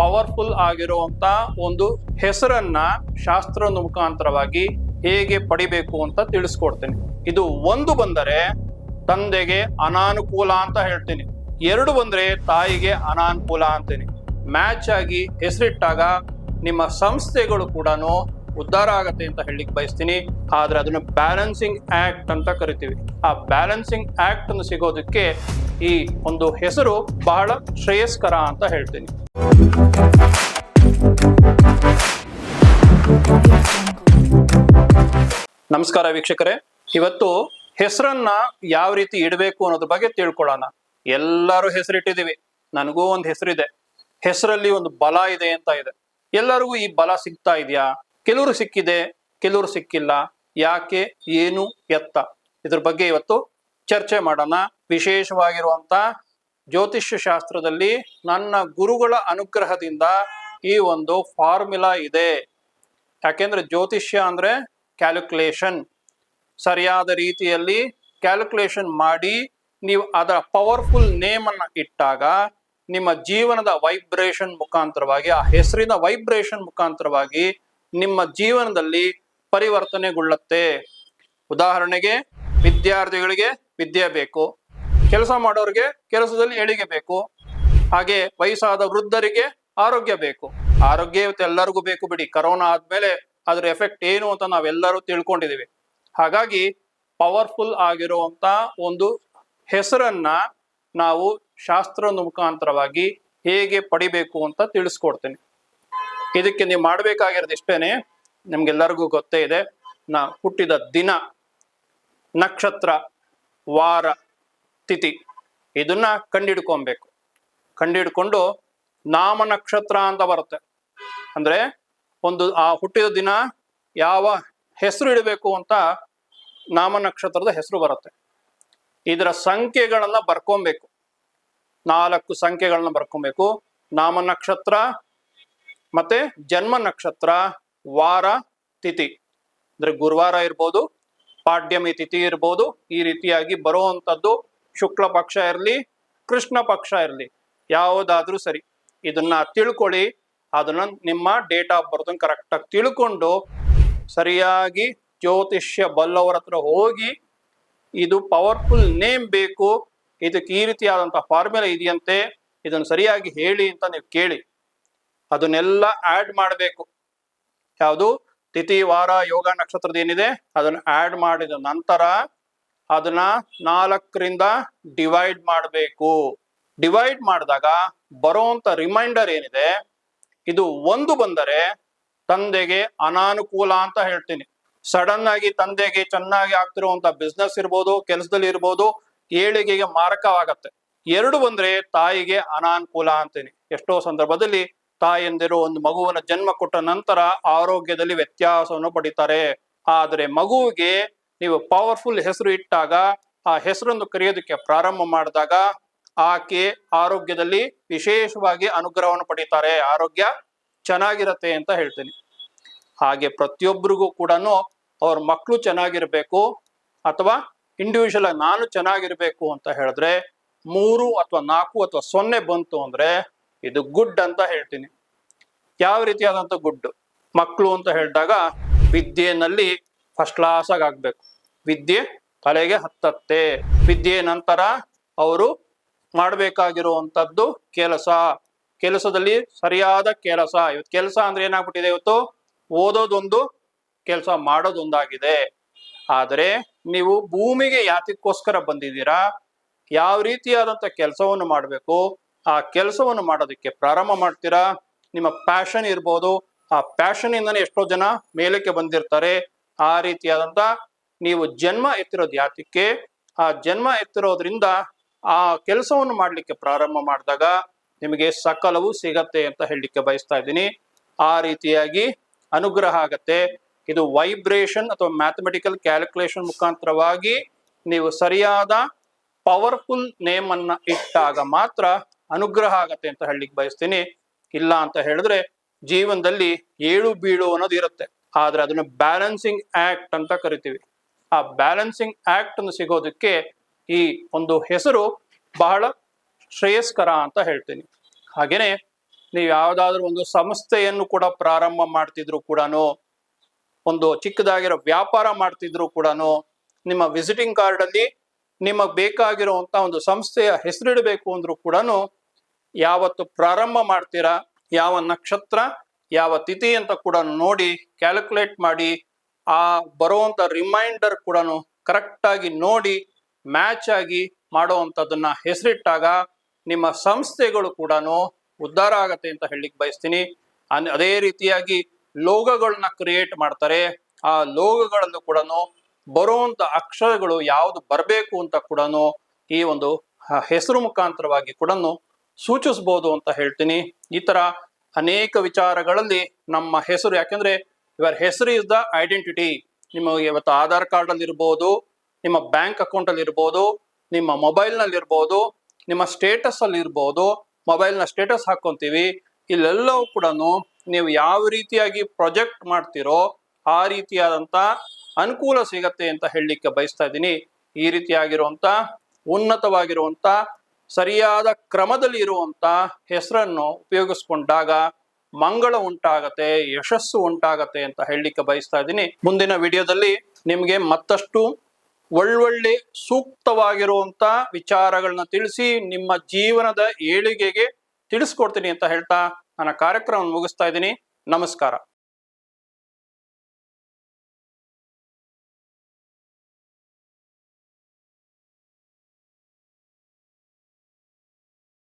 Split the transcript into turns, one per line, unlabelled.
Powerful ಆಗಿರುವಂತ ಒಂದು ಹೆಸರನ್ನ ಶಾಸ್ತ್ರದ ಮುಖಾಂತರವಾಗಿ ಹೇಗೆ ಪಡಿಬೇಕು ಅಂತ ತಿಳಿಸ್ಕೊಡ್ತೇನೆ. ಇದು ಒಂದು ಬಂದರೆ ತಂದೆಗೆ ಅನಾನುಕೂಲ ಅಂತ ಹೇಳ್ತೀನಿ. ಎರಡು ಬಂದ್ರೆ ತಾಯಿಗೆ ಅನಾನುಕೂಲ ಅಂತೀನಿ. ಮ್ಯಾಚ್ ಆಗಿ ಹೆಸರಿಟ್ಟಾಗ ನಿಮ್ಮ ಸಂಸ್ಥೆಗಳು ಕೂಡ ಉದ್ಧಾರ ಆಗತ್ತೆ ಅಂತ ಹೇಳಲಿಕ್ಕೆ ಬಯಸ್ತೀನಿ. ಆದ್ರೆ ಅದನ್ನು ಬ್ಯಾಲೆನ್ಸಿಂಗ್ ಆಕ್ಟ್ ಅಂತ ಕರಿತೀವಿ. ಆ ಬ್ಯಾಲೆನ್ಸಿಂಗ್ ಆಕ್ಟ್ ಅನ್ನು ಸಿಗೋದಕ್ಕೆ ಈ ಒಂದು ಹೆಸರು ಬಹಳ ಶ್ರೇಯಸ್ಕರ ಅಂತ ಹೇಳ್ತೀನಿ. ನಮಸ್ಕಾರ ವೀಕ್ಷಕರೇ. ಇವತ್ತು ಹೆಸರನ್ನ ಯಾವ ರೀತಿ ಇಡಬೇಕು ಅನ್ನೋದ್ರ ಬಗ್ಗೆ ತಿಳ್ಕೊಳ್ಳೋಣ. ಎಲ್ಲರೂ ಹೆಸರಿಟ್ಟಿದ್ದೀವಿ. ನನಗೂ ಒಂದು ಹೆಸರಿದೆ. ಹೆಸರಲ್ಲಿ ಒಂದು ಬಲ ಇದೆ ಅಂತ ಇದೆ. ಎಲ್ಲರಿಗೂ ಈ ಬಲ ಸಿಗ್ತಾ ಇದೆಯಾ? ಕೆಲವರು ಸಿಕ್ಕಿದೆ, ಕೆಲವರು ಸಿಕ್ಕಿಲ್ಲ. ಯಾಕೆ? ಏನು ಎತ್ತ? ಇದ್ರ ಬಗ್ಗೆ ಇವತ್ತು ಚರ್ಚೆ ಮಾಡೋಣ. ವಿಶೇಷವಾಗಿರುವಂತ ಜ್ಯೋತಿಷ್ಯ ಶಾಸ್ತ್ರದಲ್ಲಿ ನನ್ನ ಗುರುಗಳ ಅನುಗ್ರಹದಿಂದ ಈ ಒಂದು ಫಾರ್ಮುಲಾ ಇದೆ. ಯಾಕೆಂದ್ರೆ ಜ್ಯೋತಿಷ್ಯ ಅಂದ್ರೆ ಕ್ಯಾಲ್ಕುಲೇಷನ್. ಸರಿಯಾದ ರೀತಿಯಲ್ಲಿ ಕ್ಯಾಲ್ಕುಲೇಷನ್ ಮಾಡಿ ನೀವು ಅದರ ಪವರ್ಫುಲ್ ನೇಮ್ ಅನ್ನ ಇಟ್ಟಾಗ ನಿಮ್ಮ ಜೀವನದ ವೈಬ್ರೇಷನ್ ಮುಖಾಂತರವಾಗಿ, ಆ ಹೆಸರಿನ ವೈಬ್ರೇಷನ್ ಮುಖಾಂತರವಾಗಿ ನಿಮ್ಮ ಜೀವನದಲ್ಲಿ ಪರಿವರ್ತನೆಗೊಳ್ಳುತ್ತೆ. ಉದಾಹರಣೆಗೆ ವಿದ್ಯಾರ್ಥಿಗಳಿಗೆ ವಿದ್ಯೆ ಬೇಕು. ಕೆಲಸ ಮಾಡೋರಿಗೆ ಕೆಲಸದಲ್ಲಿ ಏಳಿಗೆ ಬೇಕು. ಹಾಗೆ ವಯಸ್ಸಾದ ವೃದ್ಧರಿಗೆ ಆರೋಗ್ಯ ಬೇಕು. ಆರೋಗ್ಯ ಇವತ್ತು ಎಲ್ಲರಿಗೂ ಬೇಕು ಬಿಡಿ. ಕರೋನಾ ಆದ್ಮೇಲೆ ಅದ್ರ ಎಫೆಕ್ಟ್ ಏನು ಅಂತ ನಾವೆಲ್ಲರೂ ತಿಳ್ಕೊಂಡಿದೀವಿ. ಹಾಗಾಗಿ ಪವರ್ಫುಲ್ ಆಗಿರುವಂತ ಒಂದು ಹೆಸರನ್ನ ನಾವು ಶಾಸ್ತ್ರದ ಮುಖಾಂತರವಾಗಿ ಹೇಗೆ ಪಡಿಬೇಕು ಅಂತ ತಿಳಿಸ್ಕೊಡ್ತೇನೆ. ಇದಕ್ಕೆ ನೀವು ಮಾಡ್ಬೇಕಾಗಿರೋದು ಇಷ್ಟೇನೆ. ನಿಮ್ಗೆಲ್ಲರಿಗೂ ಗೊತ್ತೇ ಇದೆ. ನಾ ಹುಟ್ಟಿದ ದಿನ ನಕ್ಷತ್ರ, ವಾರ ತಿಥಿ ಇದನ್ನ ಕಂಡಿಡ್ಕೊಬೇಕು. ಕಂಡಿಡ್ಕೊಂಡು ನಾಮ ನಕ್ಷತ್ರ ಅಂತ ಬರುತ್ತೆ. ಅಂದ್ರೆ ಒಂದು ಆ ಹುಟ್ಟಿದ ದಿನ ಯಾವ ಹೆಸರು ಇಡಬೇಕು ಅಂತ ನಾಮ ನಕ್ಷತ್ರದ ಹೆಸರು ಬರುತ್ತೆ. ಇದರ ಸಂಖ್ಯೆಗಳನ್ನ ಬರ್ಕೊಬೇಕು. ನಾಲ್ಕು ಸಂಖ್ಯೆಗಳನ್ನ ಬರ್ಕೊಬೇಕು. ನಾಮ ನಕ್ಷತ್ರ ಮತ್ತೆ ಜನ್ಮ ನಕ್ಷತ್ರ, ವಾರ, ತಿಥಿ. ಅಂದ್ರೆ ಗುರುವಾರ ಇರ್ಬೋದು, ಪಾಡ್ಯಮಿ ತಿಥಿ ಇರ್ಬೋದು, ಈ ರೀತಿಯಾಗಿ ಬರುವಂತದ್ದು ಶುಕ್ಲ ಪಕ್ಷ ಇರಲಿ, ಕೃಷ್ಣ ಪಕ್ಷ ಇರಲಿ, ಯಾವುದಾದ್ರೂ ಸರಿ. ಇದನ್ನ ತಿಳ್ಕೊಳ್ಳಿ. ಅದನ್ನ ನಿಮ್ಮ ಡೇಟ್ ಆಫ್ ಬರ್ತ್ ಕರೆಕ್ಟಾಗಿ ತಿಳ್ಕೊಂಡು ಸರಿಯಾಗಿ ಜ್ಯೋತಿಷ್ಯ ಬಲ್ಲವರ ಹತ್ರ ಹೋಗಿ ಇದು ಪವರ್ಫುಲ್ ನೇಮ್ ಬೇಕು. ಇದಕ್ಕೆ ಈ ರೀತಿಯಾದಂತ ಫಾರ್ಮುಲಾ ಇದೆಯಂತೆ. ಇದನ್ನು ಸರಿಯಾಗಿ ಹೇಳಿ ಅಂತ ನೀವು ಕೇಳಿ. ಅದನ್ನೆಲ್ಲ ಆಡ್ ಮಾಡಬೇಕು. ಯಾವುದು? ತಿಥಿ, ವಾರ, ಯೋಗ ನಕ್ಷತ್ರದ ಏನಿದೆ? ಅದನ್ನು ಆಡ್ ಮಾಡಿದ ನಂತರ ಅದನ್ನ ನಾಲ್ಕರಿಂದ ಡಿವೈಡ್ ಮಾಡಬೇಕು. ಡಿವೈಡ್ ಮಾಡಿದಾಗ ಬರುವಂತ ರಿಮೈಂಡರ್ ಏನಿದೆ? ಇದು ಒಂದು ಬಂದರೆ ತಂದೆಗೆ ಅನಾನುಕೂಲ ಅಂತ ಹೇಳ್ತೀನಿ. ಸಡನ್ ಆಗಿ ತಂದೆಗೆ ಚೆನ್ನಾಗಿ ಆಗ್ತಿರುವಂತ ಬಿಸ್ನೆಸ್ ಇರ್ಬೋದು, ಕೆಲಸದಲ್ಲಿ ಇರ್ಬೋದು, ಏಳಿಗೆಗೆ ಮಾರಕವಾಗತ್ತೆ. ಎರಡು ಬಂದ್ರೆ ತಾಯಿಗೆ ಅನಾನುಕೂಲ ಅಂತೀನಿ. ಎಷ್ಟೋ ಸಂದರ್ಭದಲ್ಲಿ ತಾಯಂದಿರು ಒಂದು ಮಗುವನ್ನ ಜನ್ಮ ಕೊಟ್ಟ ನಂತರ ಆರೋಗ್ಯದಲ್ಲಿ ವ್ಯತ್ಯಾಸವನ್ನು ಪಡಿತಾರೆ. ಆದ್ರೆ ಮಗುವಿಗೆ ನೀವು ಪವರ್ಫುಲ್ ಹೆಸರು ಇಟ್ಟಾಗ ಆ ಹೆಸರನ್ನು ಕರೆಯೋದಕ್ಕೆ ಪ್ರಾರಂಭ ಮಾಡಿದಾಗ ಆಕೆ ಆರೋಗ್ಯದಲ್ಲಿ ವಿಶೇಷವಾಗಿ ಅನುಗ್ರಹವನ್ನು ಪಡೀತಾರೆ. ಆರೋಗ್ಯ ಚೆನ್ನಾಗಿರತ್ತೆ ಅಂತ ಹೇಳ್ತೀನಿ. ಹಾಗೆ ಪ್ರತಿಯೊಬ್ಬರಿಗೂ ಕೂಡ ಅವ್ರ ಮಕ್ಕಳು ಚೆನ್ನಾಗಿರಬೇಕು ಅಥವಾ ಇಂಡಿವಿಜುವಲ್ ನಾನು ಚೆನ್ನಾಗಿರಬೇಕು ಅಂತ ಹೇಳಿದ್ರೆ ಮೂರು ಅಥವಾ ನಾಲ್ಕು ಅಥವಾ ಸೊನ್ನೆ ಬಂತು ಅಂದ್ರೆ ಇದು ಗುಡ್ ಅಂತ ಹೇಳ್ತೀನಿ. ಯಾವ ರೀತಿಯಾದಂತ ಗುಡ್ ಮಕ್ಕಳು ಅಂತ ಹೇಳಿದಾಗ ವಿದ್ಯೆನಲ್ಲಿ ಫಸ್ಟ್ ಕ್ಲಾಸ್ ಆಗಿ ಆಗ್ಬೇಕು. ವಿದ್ಯೆ ತಲೆಗೆ ಹತ್ತತ್ತೆ. ವಿದ್ಯೆ ನಂತರ ಅವರು ಮಾಡಬೇಕಾಗಿರುವಂತದ್ದು ಕೆಲಸ. ಕೆಲಸದಲ್ಲಿ ಸರಿಯಾದ ಕೆಲಸ. ಇವತ್ತು ಕೆಲಸ ಅಂದ್ರೆ ಏನಾಗ್ಬಿಟ್ಟಿದೆ ಇವತ್ತು? ಓದೋದೊಂದು ಕೆಲಸ ಮಾಡೋದೊಂದಾಗಿದೆ. ಆದರೆ ನೀವು ಭೂಮಿಗೆ ಯಾತಕ್ಕೋಸ್ಕರ ಬಂದಿದ್ದೀರಾ? ಯಾವ ರೀತಿಯಾದಂತ ಕೆಲಸವನ್ನು ಮಾಡಬೇಕು? ಆ ಕೆಲಸವನ್ನು ಮಾಡೋದಕ್ಕೆ ಪ್ರಾರಂಭ ಮಾಡ್ತೀರಾ? ನಿಮ್ಮ ಪ್ಯಾಷನ್ ಇರ್ಬೋದು. ಆ ಪ್ಯಾಷನ್ ಇಂದನೇ ಎಷ್ಟೋ ಜನ ಮೇಲಕ್ಕೆ ಬಂದಿರ್ತಾರೆ. ಆ ರೀತಿಯಾದಂತ ನೀವು ಜನ್ಮ ಎತ್ತಿರೋದು ಯಾತಕ್ಕೆ? ಆ ಜನ್ಮ ಎತ್ತಿರೋದ್ರಿಂದ ಆ ಕೆಲಸವನ್ನು ಮಾಡ್ಲಿಕ್ಕೆ ಪ್ರಾರಂಭ ಮಾಡಿದಾಗ ನಿಮಗೆ ಸಕಲವು ಸಿಗತ್ತೆ ಅಂತ ಹೇಳಲಿಕ್ಕೆ ಬಯಸ್ತಾ ಇದ್ದೀನಿ. ಆ ರೀತಿಯಾಗಿ ಅನುಗ್ರಹ ಆಗತ್ತೆ. ಇದು ವೈಬ್ರೇಷನ್ ಅಥವಾ ಮ್ಯಾಥಮೆಟಿಕಲ್ ಕ್ಯಾಲ್ಕುಲೇಷನ್ ಮುಖಾಂತರವಾಗಿ ನೀವು ಸರಿಯಾದ ಪವರ್ಫುಲ್ ನೇಮ್ ಅನ್ನ ಇಟ್ಟಾಗ ಮಾತ್ರ ಅನುಗ್ರಹ ಆಗತ್ತೆ ಅಂತ ಹೇಳಲಿಕ್ಕೆ ಬಯಸ್ತೀನಿ. ಇಲ್ಲ ಅಂತ ಹೇಳಿದ್ರೆ ಜೀವನದಲ್ಲಿ ಏಳು ಬೀಳು ಅನ್ನೋದು ಇರುತ್ತೆ. ಆದ್ರೆ ಅದನ್ನ ಬ್ಯಾಲೆನ್ಸಿಂಗ್ ಆಕ್ಟ್ ಅಂತ ಕರಿತೀವಿ. ಆ ಬ್ಯಾಲೆನ್ಸಿಂಗ್ ಆಕ್ಟ್ ಅನ್ನು ಸಿಗೋದಕ್ಕೆ ಈ ಒಂದು ಹೆಸರು ಬಹಳ ಶ್ರೇಯಸ್ಕರ ಅಂತ ಹೇಳ್ತೀನಿ. ಹಾಗೇನೆ ನೀವು ಯಾವ್ದಾದ್ರು ಒಂದು ಸಂಸ್ಥೆಯನ್ನು ಕೂಡ ಪ್ರಾರಂಭ ಮಾಡ್ತಿದ್ರು ಕೂಡ ಒಂದು ಚಿಕ್ಕದಾಗಿರೋ ವ್ಯಾಪಾರ ಮಾಡ್ತಿದ್ರು ಕೂಡ ನಿಮ್ಮ ವಿಸಿಟಿಂಗ್ ಕಾರ್ಡ್ ಅಲ್ಲಿ ನಿಮಗೆ ಬೇಕಾಗಿರುವಂತ ಒಂದು ಸಂಸ್ಥೆಯ ಹೆಸರಿಡಬೇಕು ಅಂದ್ರೂ ಕೂಡ ಯಾವತ್ತು ಪ್ರಾರಂಭ ಮಾಡ್ತೀರಾ, ಯಾವ ನಕ್ಷತ್ರ ಯಾವ ತಿಥಿ ಅಂತ ಕೂಡ ನೋಡಿ ಕ್ಯಾಲ್ಕುಲೇಟ್ ಮಾಡಿ, ಆ ಬರುವಂತ ರಿಮೈಂಡರ್ ಕೂಡ ಕರೆಕ್ಟ್ ಆಗಿ ನೋಡಿ ಮ್ಯಾಚ್ ಆಗಿ ಮಾಡುವಂಥದ್ದನ್ನ ಹೆಸರಿಟ್ಟಾಗ ನಿಮ್ಮ ಸಂಸ್ಥೆಗಳು ಕೂಡ ಉದ್ಧಾರ ಆಗತ್ತೆ ಅಂತ ಹೇಳಲಿಕ್ಕೆ ಬಯಸ್ತೀನಿ. ಅದೇ ರೀತಿಯಾಗಿ ಲೋಗಗಳನ್ನ ಕ್ರಿಯೇಟ್ ಮಾಡ್ತಾರೆ. ಆ ಲೋಗಗಳಲ್ಲೂ ಕೂಡ ಬರುವಂತ ಅಕ್ಷರಗಳು ಯಾವ್ದು ಬರಬೇಕು ಅಂತ ಕೂಡ ಈ ಒಂದು ಹೆಸರು ಮುಖಾಂತರವಾಗಿ ಕೂಡ ಸೂಚಿಸ್ಬೋದು ಅಂತ ಹೇಳ್ತೀನಿ. ಈ ತರ ಅನೇಕ ವಿಚಾರಗಳಲ್ಲಿ ನಮ್ಮ ಹೆಸರು, ಯಾಕೆಂದ್ರೆ ಇವರ್ ಹೆಸರು ಇಸ್ ದ ಐಡೆಂಟಿಟಿ ನಿಮ್ಮ ಇವತ್ತು ಆಧಾರ್ ಕಾರ್ಡ್ ಅಲ್ಲಿ ಇರ್ಬೋದು, ನಿಮ್ಮ ಬ್ಯಾಂಕ್ ಅಕೌಂಟ್ ಅಲ್ಲಿ ಇರ್ಬೋದು, ನಿಮ್ಮ ಮೊಬೈಲ್ನಲ್ಲಿ ಇರ್ಬೋದು, ನಿಮ್ಮ ಸ್ಟೇಟಸ್ ಅಲ್ಲಿ ಇರ್ಬೋದು ಮೊಬೈಲ್ನ ಸ್ಟೇಟಸ್ ಹಾಕೊಂತೀವಿ. ಇಲ್ಲೆಲ್ಲವೂ ಕೂಡ ನೀವು ಯಾವ ರೀತಿಯಾಗಿ ಪ್ರೊಜೆಕ್ಟ್ ಮಾಡ್ತಿರೋ ಆ ರೀತಿಯಾದಂತ ಅನುಕೂಲ ಸಿಗತ್ತೆ ಅಂತ ಹೇಳಲಿಕ್ಕೆ ಬಯಸ್ತಾ ಇದ್ದೀನಿ. ಈ ರೀತಿಯಾಗಿರುವಂತ ಉನ್ನತವಾಗಿರುವಂತ ಸರಿಯಾದ ಕ್ರಮದಲ್ಲಿ ಇರುವಂತ ಹೆಸರನ್ನು ಉಪಯೋಗಿಸ್ಕೊಂಡಾಗ ಮಂಗಳ ಉಂಟಾಗತ್ತೆ, ಯಶಸ್ಸು ಉಂಟಾಗತ್ತೆ ಅಂತ ಹೇಳಲಿಕ್ಕೆ ಬಯಸ್ತಾ ಇದ್ದೀನಿ. ಮುಂದಿನ ವಿಡಿಯೋದಲ್ಲಿ ನಿಮಗೆ ಮತ್ತಷ್ಟು ಒಳ್ಳೊಳ್ಳೆ ಸೂಕ್ತವಾಗಿರುವಂತ ವಿಚಾರಗಳನ್ನ ತಿಳಿಸಿ ನಿಮ್ಮ ಜೀವನದ ಏಳಿಗೆಗೆ ತಿಳಿಸ್ಕೊಡ್ತೀನಿ ಅಂತ ಹೇಳ್ತಾ ನನ್ನ ಕಾರ್ಯಕ್ರಮವನ್ನು ಮುಗಿಸ್ತಾ ಇದ್ದೀನಿ. ನಮಸ್ಕಾರ.